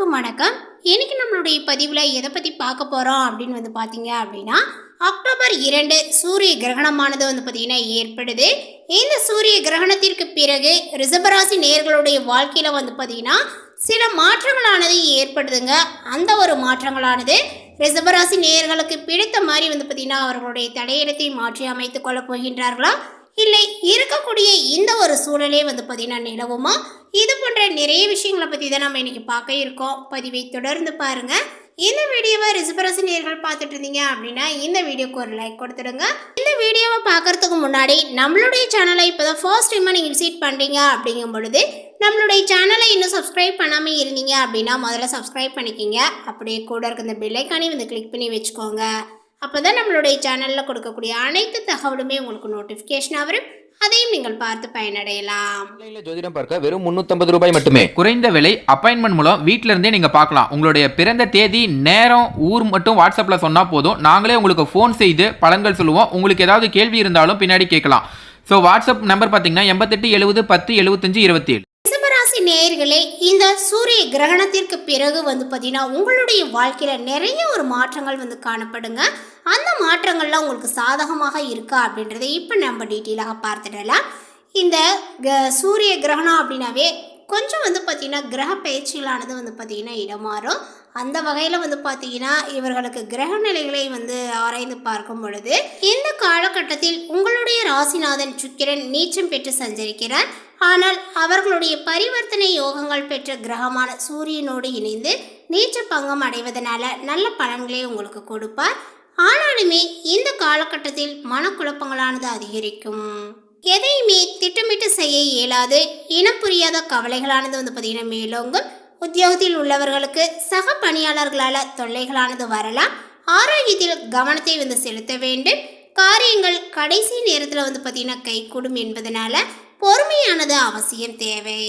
அனைவருக்கும் வணக்கம். இன்னைக்கு நம்மளுடைய பதிவில் எதை பற்றி பார்க்க போகிறோம் அப்படின்னு வந்து பார்த்தீங்க அப்படின்னா அக்டோபர் இரண்டு சூரிய கிரகணமானது வந்து பார்த்தீங்கன்னா ஏற்படுது. இந்த சூரிய கிரகணத்திற்கு பிறகு ரிசபராசி நேர்களுடைய வாழ்க்கையில் வந்து பார்த்தீங்கன்னா சில மாற்றங்களானது ஏற்படுதுங்க. அந்த ஒரு மாற்றங்களானது ரிசபராசி நேயர்களுக்கு பிடித்த மாதிரி வந்து பார்த்திங்கன்னா அவர்களுடைய தலையிடத்தை மாற்றி அமைத்துக் கொள்ளப் போகின்றார்களா? இல்லை இருக்கக்கூடிய இந்த ஒரு சூழலே வந்து பார்த்தீங்கன்னா நிலவுமா? இது போன்ற நிறைய விஷயங்களை பற்றி தான் நம்ம இன்றைக்கி பார்க்க இருக்கோம். பதிவை தொடர்ந்து பாருங்கள் இந்த வீடியோவை ரிசபரசு நேர்கள் பார்த்துட்டு இருந்தீங்க அப்படின்னா இந்த வீடியோக்கு ஒரு லைக் கொடுத்துடுங்க. இந்த வீடியோவை பார்க்கறதுக்கு முன்னாடி நம்மளுடைய சேனலை இப்போ தான் ஃபர்ஸ்ட் டைமாக நீங்கள் விசிட் பண்ணுறீங்க அப்படிங்கும் பொழுது நம்மளுடைய சேனலை இன்னும் சப்ஸ்கிரைப் பண்ணாமல் இருந்தீங்க அப்படின்னா முதல்ல சப்ஸ்கிரைப் பண்ணிக்கிங்க. அப்படியே கூட இருக்க இந்த பெல்லைக்கானே வந்து கிளிக் பண்ணி வச்சுக்கோங்க. அப்போ தான் நம்மளுடைய சேனலில் கொடுக்கக்கூடிய அனைத்து தகவலுமே உங்களுக்கு நோட்டிஃபிகேஷனாக வரும். அதையும் நீங்கள் பார்த்து பயனடையலாம். ஆன்லைன்ல ஜோதிடம் பார்க்க வெறும் 350 ரூபாய் மட்டுமே. குறைந்த விலை அப்பாயின்மெண்ட் மூலம் வீட்ல இருந்தே நீங்க பார்க்கலாம். உங்களுடைய பிறந்த தேதி நேரம் ஊர் மட்டும் வாட்ஸ்அப்ல சொன்னா போதும். நாங்களே உங்களுக்கு ஃபோன் செய்து பலன்கள் சொல்லுவோம். உங்களுக்கு ஏதாவது கேள்வி இருந்தாலும் பின்னாடி கேட்கலாம். ஸோ வாட்ஸ்அப் நம்பர் பார்த்தீங்கன்னா எண்பத்தெட்டு எழுபது பத்து எழுபத்தஞ்சு இருபத்தி ஏழு ரிஷபராசி நேயர்களே இந்த சூரிய கிரகணத்திற்கு பிறகு வந்து பார்த்தீங்கன்னா உங்களுடைய வாழ்க்கையில் நிறைய ஒரு மாற்றங்கள் வந்து காணப்படுங்க. அந்த மாற்றங்கள்லாம் உங்களுக்கு சாதகமாக இருக்கா அப்படின்றத இப்போ நம்ம டீட்டெயிலாக பார்த்துடலாம். இந்த க- சூரிய கிரகணம் அப்படின்னாவே கொஞ்சம் வந்து பார்த்திங்கன்னா கிரக பயிற்சிகளானது வந்து பார்த்திங்கன்னா இடமாறும். அந்த வகையில் வந்து பார்த்தீங்கன்னா இவர்களுக்கு கிரக நிலைகளை வந்து ஆராய்ந்து பார்க்கும் பொழுது இந்த காலகட்டத்தில் உங்களுடைய ராசிநாதன் சுக்கிரன் நீச்சம் பெற்று சஞ்சரிக்கிறார். ஆனால் அவர்களுடைய பரிவர்த்தனை யோகங்கள் பெற்ற கிரகமான சூரியனோடு இணைந்து நீச்ச பங்கம் அடைவதனால நல்ல பலன்களை உங்களுக்கு கொடுப்பார். ஆனாலுமே இந்த காலகட்டத்தில் மனக்குழப்பங்களானது அதிகரிக்கும். எதையுமே திட்டமிட்டு செய்ய இயலாது. இனம் புரியாத கவலைகளானது வந்து பார்த்தீங்கன்னா மேலோங்கும் உத்தியோகத்தில் உள்ளவர்களுக்கு சக பணியாளர்களால் தொல்லைகளானது வரலாம். ஆரோக்கியத்தில் கவனத்தை வந்து செலுத்த வேண்டும். காரியங்கள் கடைசி நேரத்தில் வந்து பார்த்தீங்கன்னா கைகூடும் என்பதனால பொறுமையானது அவசியம் தேவை.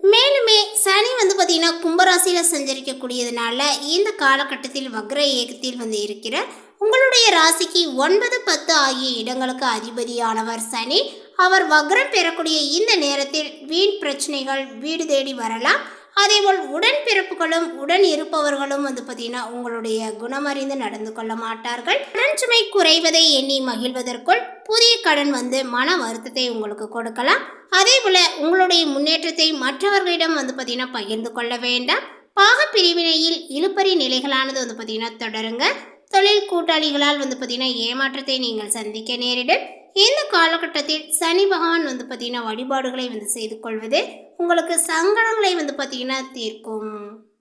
மேலுமே சனி வந்து பார்த்தீங்கன்னா கும்பராசியில் சஞ்சரிக்கக்கூடியதுனால இந்த காலகட்டத்தில் வக்ர ஏகத்தில் வந்து இருக்கிற உங்களுடைய ராசிக்கு ஒன்பது பத்து ஆகிய இடங்களுக்கு அதிபதியானவர் சனி. அவர் வக்ரம் பெறக்கூடிய இந்த நேரத்தில் வீண் பிரச்சனைகள் வீடு தேடி வரலாம். அதேபோல் உடன் பிறப்புகளும் உடன் இருப்பவர்களும் வந்து பார்த்தீங்கன்னா உங்களுடைய குணமறிந்து நடந்து கொள்ள மாட்டார்கள். கடன் சுமை குறைவதை எண்ணி மகிழ்வதற்குள் புதிய கடன் வந்து மன வருத்தத்தை உங்களுக்கு கொடுக்கலாம். அதே போல உங்களுடைய முன்னேற்றத்தை மற்றவர்களிடம் வந்து பார்த்தீங்கன்னா பகிர்ந்து கொள்ள வேண்டாம். பாக பிரிவினையில் இழுப்பறி நிலைகளானது வந்து பார்த்தீங்கன்னா தொடருங்க. தொழில் கூட்டாளிகளால் வந்து பார்த்தீங்கன்னா ஏமாற்றத்தை நீங்கள் சந்திக்க நேரிடும். இந்த காலகட்டத்தில் சனி பகவான் வந்து பார்த்தீங்கன்னா வழிபாடுகளை வந்து செய்து கொள்வது உங்களுக்கு சங்கடங்களை வந்து பார்த்தீங்கன்னா தீர்க்கும்.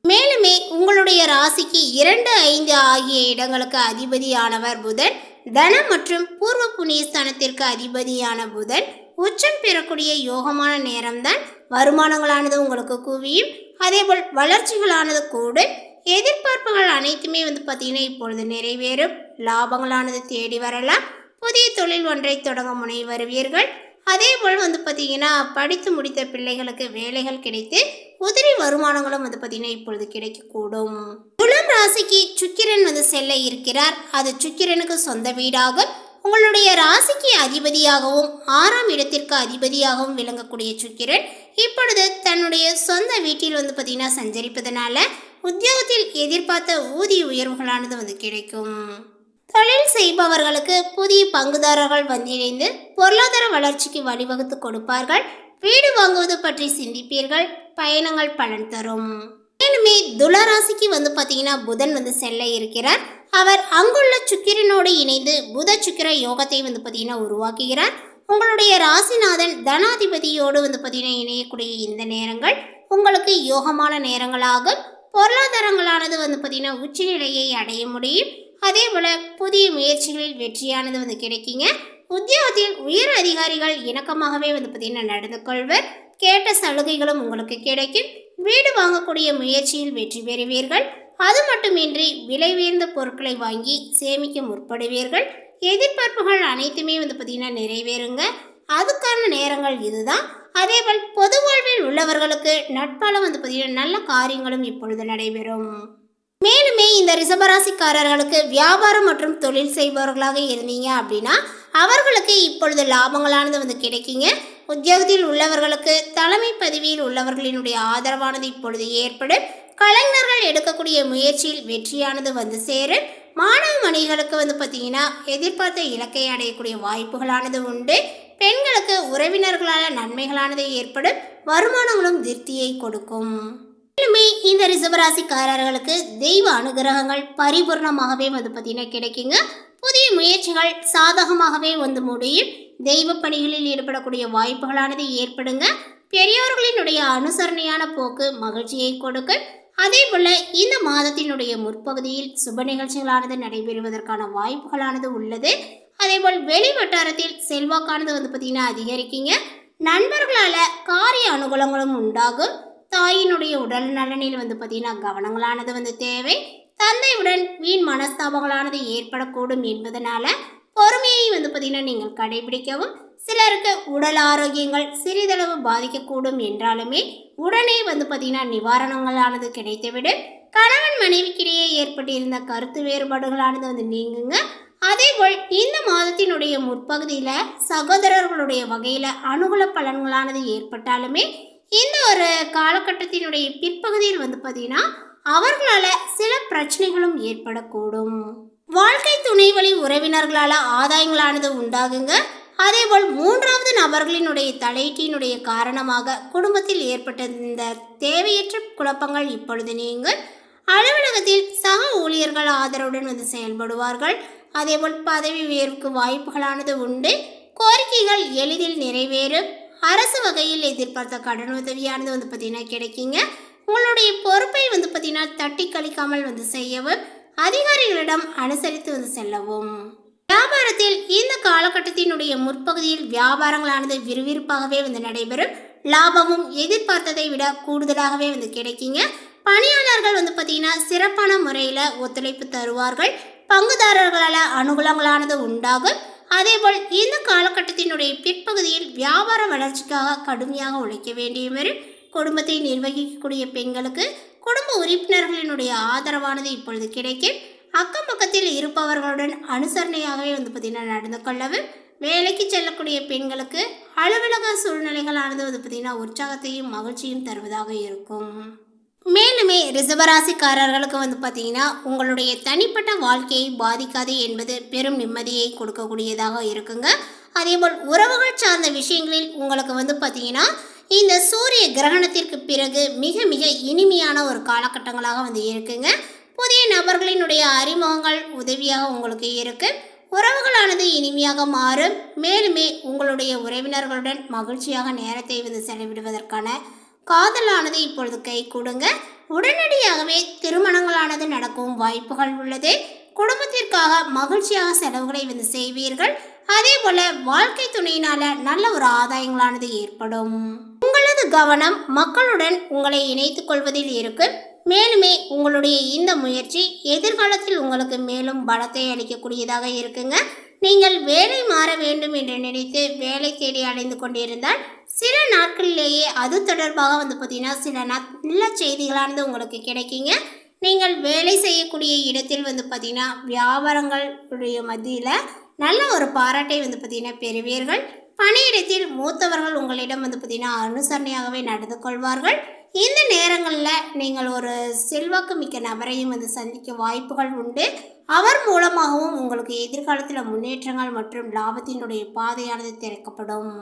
மேலுமே உங்களுடைய ராசிக்கு இரண்டு ஐந்து ஆகிய இடங்களுக்கு அதிபதியானவர் புதன். தனம் மற்றும் பூர்வ புண்ணியஸ்தானத்திற்கு அதிபதியான புதன். உச்சம் பெறக்கூடிய யோகமான நேரம்தான். வருமானங்களானது உங்களுக்கு குவியும். அதேபோல் வளர்ச்சிகளானது கூடும். எதிர்பார்ப்புகள் அனைத்துமே வந்து பார்த்திங்கன்னா இப்பொழுது நிறைவேறும். லாபங்களானது தேடி வரலாம். புதிய தொழில் ஒன்றை தொடங்க முனை வருவீர்கள். அதே போல் வந்து பார்த்திங்கன்னா படித்து முடித்த பிள்ளைகளுக்கு வேலைகள் கிடைத்து உதிரி வருமானங்களும் வந்து பார்த்தீங்கன்னா இப்பொழுது கிடைக்கக்கூடும். துலாம் ராசிக்கு சுக்கிரன் வந்து செல்ல இருக்கிறார். அது சுக்கிரனுக்கு சொந்த வீடாகும். உங்களுடைய ராசிக்கு அதிபதியாகவும் ஆறாம் இடத்திற்கு அதிபதியாகவும் விளங்கக்கூடிய சுக்கிரன் இப்பொழுது தன்னுடைய சொந்த வீட்டில் வந்து பார்த்திங்கன்னா சஞ்சரிப்பதனால உத்தியோகத்தில் எதிர்பார்த்த ஊதிய உயர்வுகளானது வந்து கிடைக்கும். தொழில் செய்பவர்களுக்கு புதிய பங்குதாரர்கள் வந்திணைந்து பொருளாதார வளர்ச்சிக்கு வழிவகுத்து கொடுப்பார்கள். வீடு வாங்குவது பற்றி சிந்திப்பீர்கள். பயணங்கள் பலன் தரும். மேலுமே துளராசிக்கு வந்து பார்த்தீங்கன்னா புதன் வந்து செல்ல இருக்கிறார். அவர் அங்குள்ள சுக்கிரனோடு இணைந்து புத சுக்கிர யோகத்தை வந்து பார்த்தீங்கன்னா உருவாக்குகிறார். உங்களுடைய ராசிநாதன் தனாதிபதியோடு வந்து பார்த்தீங்கன்னா இணையக்கூடிய இந்த நேரங்கள் உங்களுக்கு யோகமான நேரங்களாகும். பொருளாதாரங்களானது வந்து பார்த்தீங்கன்னா உச்சநிலையை அடைய முடியும். அதே போல் புதிய முயற்சிகளில் வெற்றியானது வந்து கிடைக்குங்க. உத்தியோகத்தில் உயர் அதிகாரிகள் இணக்கமாகவே வந்து பார்த்தீங்கன்னா நடந்து கொள்வர். கேட்ட சலுகைகளும் உங்களுக்கு கிடைக்கும். வீடு வாங்கக்கூடிய முயற்சியில் வெற்றி பெறுவீர்கள். அது மட்டுமின்றி விலை உயர்ந்த பொருட்களை வாங்கி சேமிக்க முற்படுவீர்கள். எதிர்பார்ப்புகள் அனைத்துமே வந்து பார்த்திங்கன்னா நிறைவேறுங்க. அதுக்கான நேரங்கள் இதுதான். அதேபோல் பொது வாழ்வில் உள்ளவர்களுக்கு நட்பால வந்து பார்த்தீங்கன்னா நல்ல காரியங்களும் இப்பொழுது நடைபெறும். மேலுமே இந்த ரிசபராசிக்காரர்களுக்கு வியாபாரம் மற்றும் தொழில் செய்பவர்களாக இருந்தீங்க அப்படின்னா அவர்களுக்கு இப்பொழுது லாபங்களானது வந்து கிடைக்குங்க. உத்தியோகத்தில் உள்ளவர்களுக்கு தலைமை பதவியில் உள்ளவர்களினுடைய ஆதரவானது இப்பொழுது ஏற்படும். கலைஞர்கள் எடுக்கக்கூடிய முயற்சியில் வெற்றியானது வந்து சேரும். மாணவ மணிகளுக்கு வந்து பார்த்தீங்கன்னா எதிர்பார்த்த இலக்கை அடையக்கூடிய வாய்ப்புகளானது உண்டு. பெண்களுக்கு உறவினர்களால் நன்மைகளானது ஏற்படும் வருமானங்களும் திருப்தியை கொடுக்கும். மேலுமே இந்த ரிசபராசிக்காரர்களுக்கு தெய்வ அனுகிரகங்கள் பரிபூர்ணமாகவே வந்து பார்த்தீங்கன்னா கிடைக்குங்க. புதிய முயற்சிகள் சாதகமாகவே வந்து முடியும். தெய்வ பணிகளில் ஈடுபடக்கூடிய வாய்ப்புகளானது ஏற்படுங்க. பெரியோர்களினுடைய அனுசரணையான போக்கு மகிழ்ச்சியை கொடுக்கும். அதே போல இந்த மாதத்தினுடைய முற்பகுதியில் சுப நிகழ்ச்சிகளானது நடைபெறுவதற்கான வாய்ப்புகளானது உள்ளது. அதேபோல் வெளி வட்டாரத்தில் செல்வாக்கானது வந்து பார்த்தீங்கன்னா அதிகரிக்குங்க. நண்பர்களால் காரிய அனுகூலங்களும் உண்டாகும். தாயினுடைய உடல் நலனில் வந்து பார்த்தீங்கன்னா கவனங்களானது வந்து தேவை. தந்தையுடன் வீண் மனஸ்தாபங்களானது ஏற்படக்கூடும் என்பதனால பொறுமையை வந்து பார்த்தீங்கன்னா நீங்கள் கடைபிடிக்கவும் சிலருக்கு உடல் ஆரோக்கியங்கள் சிறிதளவு பாதிக்கக்கூடும் என்றாலுமே உடனே வந்து பார்த்தீங்கன்னா நிவாரணங்களானது கிடைத்துவிடும். கணவன் மனைவிக்கிடையே ஏற்பட்டிருந்த கருத்து வேறுபாடுகளானது வந்து நீங்குங்க. அதேபோல் இந்த மாதத்தினுடைய முற்பகுதியில் சகோதரர்களுடைய வகையில் அனுகூல பலன்களானது ஏற்பட்டாலுமே இந்த ஒரு காலகட்டத்தினுடைய பிற்பகுதியில் வந்து பார்த்தீங்கன்னா அவர்களால் சில பிரச்சனைகளும் ஏற்படக்கூடும். வாழ்க்கை துணை வழி உறவினர்களால் ஆதாயங்களானது உண்டாகுங்க. அதேபோல் மூன்றாவது நபர்களினுடைய தலையீட்டினுடைய காரணமாக குடும்பத்தில் ஏற்பட்ட இந்த தேவையற்ற குழப்பங்கள் இப்பொழுது நீங்கள் அலுவலகத்தில் சக ஊழியர்கள் ஆதரவுடன் வந்து செயல்படுவார்கள். அதேபோல் பதவி உயர்வுக்கு வாய்ப்புகளானது உண்டு. கோரிக்கைகள் எளிதில் நிறைவேறும். அரசு வகையில் எதிர்பார்த்த கடன் உதவியானது வந்து பார்த்தீங்கன்னா கிடைக்குங்க. உங்களுடைய பொறுப்பை வந்து பார்த்தீங்கன்னா தட்டி கழிக்காமல் வந்து செய்யவும் அதிகாரிகளிடம் அனுசரித்து வந்து செல்லவும். வியாபாரத்தில் இந்த காலகட்டத்தினுடைய முற்பகுதியில் வியாபாரங்களானது விறுவிறுப்பாகவே வந்து நடைபெறும். லாபமும் எதிர்பார்த்ததை விட கூடுதலாகவே வந்து கிடைக்குங்க. பணியாளர்கள் வந்து பார்த்தீங்கன்னா சிறப்பான முறையில் ஒத்துழைப்பு தருவார்கள். பங்குதாரர்களால் அனுகூலங்களானது உண்டாகும். அதேபோல் இந்த காலகட்டத்தினுடைய பிற்பகுதியில் வியாபார வளர்ச்சிக்காக கடுமையாக உழைக்க வேண்டிய குடும்பத்தை நிர்வகிக்கக்கூடிய பெண்களுக்கு குடும்ப உறுப்பினர்களினுடைய ஆதரவானது இப்பொழுது கிடைக்கும். அக்கம் பக்கத்தில் இருப்பவர்களுடன் அனுசரணையாகவே வந்து பார்த்திங்கன்னா நடந்து கொள்ளவும் வேலைக்கு செல்லக்கூடிய பெண்களுக்கு அலுவலக சூழ்நிலைகளானது வந்து பார்த்திங்கன்னா உற்சாகத்தையும் மகிழ்ச்சியும் தருவதாக இருக்கும். மேலுமே ரிசவராசிக்காரர்களுக்கு வந்து பார்த்தீங்கன்னா உங்களுடைய தனிப்பட்ட வாழ்க்கையை பாதிக்காது என்பது பெரும் நிம்மதியை கொடுக்கக்கூடியதாக இருக்குங்க. அதேபோல் உறவுகள் சார்ந்த விஷயங்களில் உங்களுக்கு வந்து பார்த்தீங்கன்னா இந்த சூரிய கிரகணத்திற்கு பிறகு மிக மிக இனிமையான ஒரு காலகட்டங்களாக வந்து இருக்குங்க. புதிய நபர்களினுடைய அறிமுகங்கள் உதவியாக உங்களுக்கு இருக்கு. உறவுகளானது இனிமையாக மாறும். மேலுமே உங்களுடைய உறவினர்களுடன் மகிழ்ச்சியாக நேரத்தை வந்து செலவிடுவதற்கான காதலானது இப்பொழுது கை கொடுங்க. உடனடியாகவே திருமணங்களானது நடக்கும் வாய்ப்புகள் உள்ளது. குடும்பத்திற்காக மகிழ்ச்சியாக செலவுகளை வந்து செய்வீர்கள். அதே போல வாழ்க்கை துணையினால நல்ல ஒரு ஆதாயங்களானது ஏற்படும். உங்களது கவனம் மக்களுடன் உங்களை இணைத்துக் கொள்வதில் இருக்கும் மேலுமே உங்களுடைய இந்த முயற்சி எதிர்காலத்தில் உங்களுக்கு மேலும் பலத்தை அளிக்கக்கூடியதாக இருக்குங்க. நீங்கள் வேலை மாற வேண்டும் என்று நினைத்து வேலை தேடி அடைந்து கொண்டிருந்தால் சில நாட்களிலேயே அது தொடர்பாக வந்து பார்த்தீங்கன்னா சில நல்ல செய்திகளானது உங்களுக்கு கிடைக்குங்க. நீங்கள் வேலை செய்யக்கூடிய இடத்தில் வந்து பார்த்தீங்கன்னா வியாபாரங்களுடைய மத்தியில் நல்ல ஒரு பாராட்டை வந்து பார்த்தீங்கன்னா பெறுவீர்கள். பணியிடத்தில் மூத்தவர்கள் உங்களிடம் வந்து பார்த்தீங்கன்னா அனுசரணையாகவே நடந்து கொள்வார்கள். இந்த நேரங்களில் நீங்கள் ஒரு செல்வாக்கு மிக்க நபரையும் வந்து சந்திக்க வாய்ப்புகள் உண்டு. அவர் மூலமாகவும் உங்களுக்கு எதிர்காலத்தில் முன்னேற்றங்கள் மற்றும் லாபத்தினுடைய பாதையானது திறக்கப்படும்.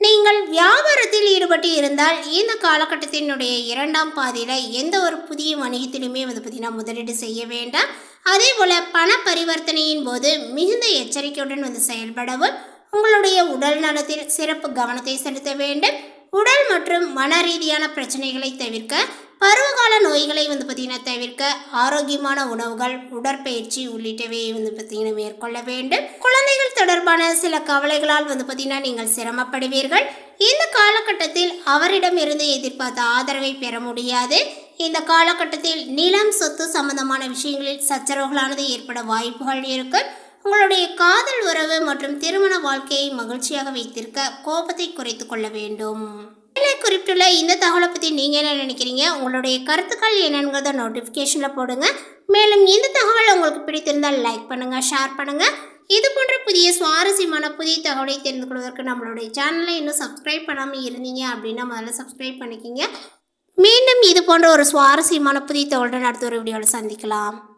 நீங்கள் வியாபாரத்தில் ஈடுபட்டு இருந்தால் இந்த காலகட்டத்தினுடைய இரண்டாம் பாதியில் எந்த ஒரு புதிய வணிகத்திலுமே வந்து பார்த்தீங்கன்னா முதலீடு செய்ய வேண்டாம். அதே போல் பண பரிவர்த்தனையின் போது மிகுந்த எச்சரிக்கையுடன் வந்து செயல்படவும் உங்களுடைய உடல் நலத்தில் சிறப்பு கவனத்தை செலுத்த வேண்டும். உடல் மற்றும் மன ரீதியான பிரச்சனைகளை தவிர்க்க பருவகால நோய்களை வந்து பார்த்திங்கன்னா தவிர்க்க ஆரோக்கியமான உணவுகள் உடற்பயிற்சி உள்ளிட்டவையை வந்து பார்த்திங்கன்னா மேற்கொள்ள வேண்டும். குழந்தைகள் தொடர்பான சில கவலைகளால் வந்து பார்த்திங்கன்னா நீங்கள் சிரமப்படுவீர்கள். இந்த காலகட்டத்தில் அவரிடமிருந்து எதிர்பார்த்த ஆதரவை பெற முடியாது. இந்த காலகட்டத்தில் நிலம் சொத்து சம்பந்தமான விஷயங்களில் சச்சரவுகளானது ஏற்பட வாய்ப்புகள் இருக்கும் உங்களுடைய காதல் உறவு மற்றும் திருமண வாழ்க்கையை மகிழ்ச்சியாக வைத்திருக்க கோபத்தை குறைத்து கொள்ள வேண்டும். குறிப்பிட்டுள்ள இந்த தகவலை பற்றி நீங்கள் என்ன நினைக்கிறீங்க? உங்களுடைய கருத்துக்கள் என்னங்கிறத நோட்டிஃபிகேஷனில் போடுங்க. மேலும் இந்த தகவல் உங்களுக்கு பிடித்திருந்தால் லைக் பண்ணுங்கள் ஷேர் பண்ணுங்கள் இது போன்ற புதிய சுவாரஸ்யமான புதிய தகவலை தெரிந்து கொள்வதற்கு நம்மளுடைய சேனலை இன்னும் சப்ஸ்கிரைப் பண்ணாமல் இருந்தீங்க அப்படின்னா முதல்ல சப்ஸ்கிரைப் பண்ணிக்கிங்க. மீண்டும் இது போன்ற ஒரு சுவாரஸ்யமான புதிய தகவலுடன் அடுத்த ஒரு வீடியோவில் சந்திக்கலாம்.